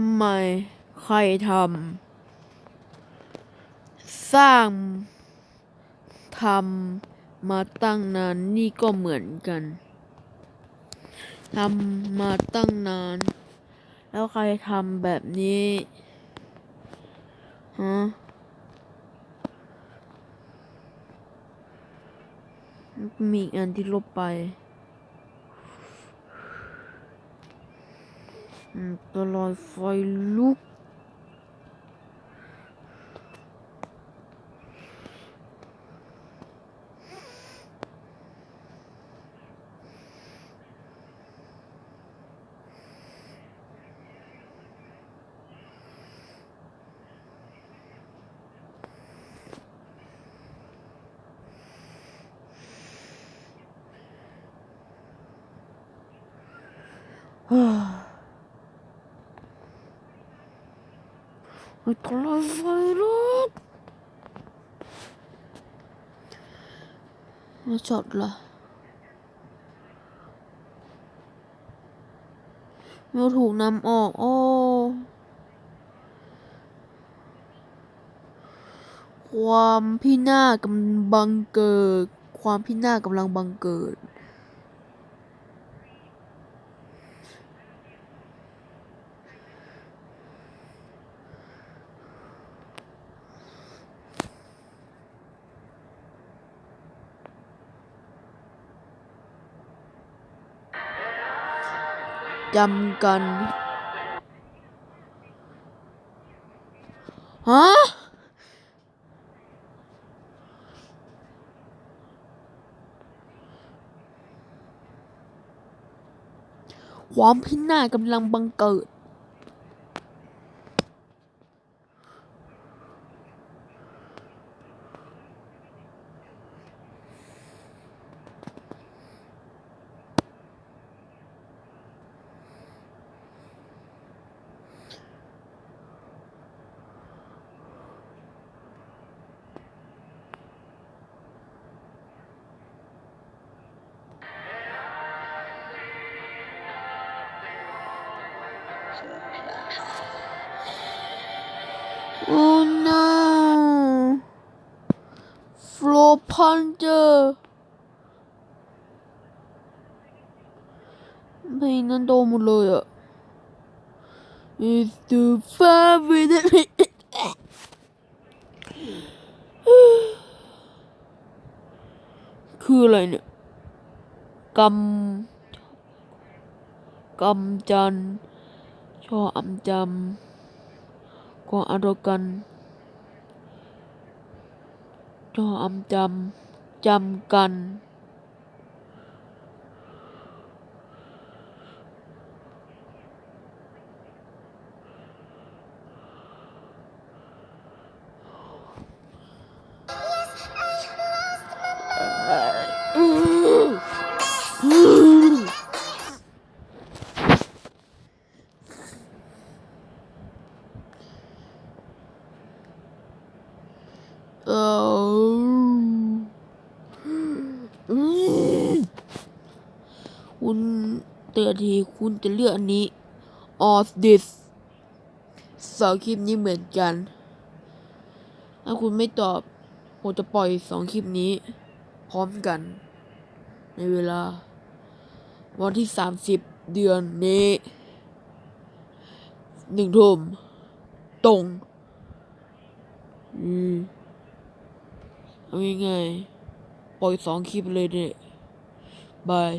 ำไม ใครทำ สร้างทำมาตั้งนานนี่ก็เหมือนกันทำมาตั้งนาน แล้วใครทำแบบนี้ฮะมีอีกอันที่ลบไป อืมตลอดไฟลุก ไอ้ตลอดไฟลุกแล้วช็อตละไม่ ถูกนำออกโอ้ความพินาศกำลังบังเกิด ความพินาศกำลังบังเกิด จำกัน ฮะ ความพินาศกำลังบังเกิด Oh no! Floor puncher! เพลงนั้นโดนหมดเลยอะ It's too far with it คืออะไรเนี่ยกำกำจันชออำจำ ก็อารกันจออำจำจำกัน คุณเตือนทีคุณจะเลือกอันนี้ of this สองคลิปนี้เหมือนกัน ถ้าคุณไม่ตอบผมจะปล่อยสองคลิปนี้ พร้อมกัน ในเวลา วันที่สามสิบเดือนนี้หนึ่งทุ่มตรง อืมเอาง่ายๆ ปล่อยสองคลิปเลยเนี่ยบาย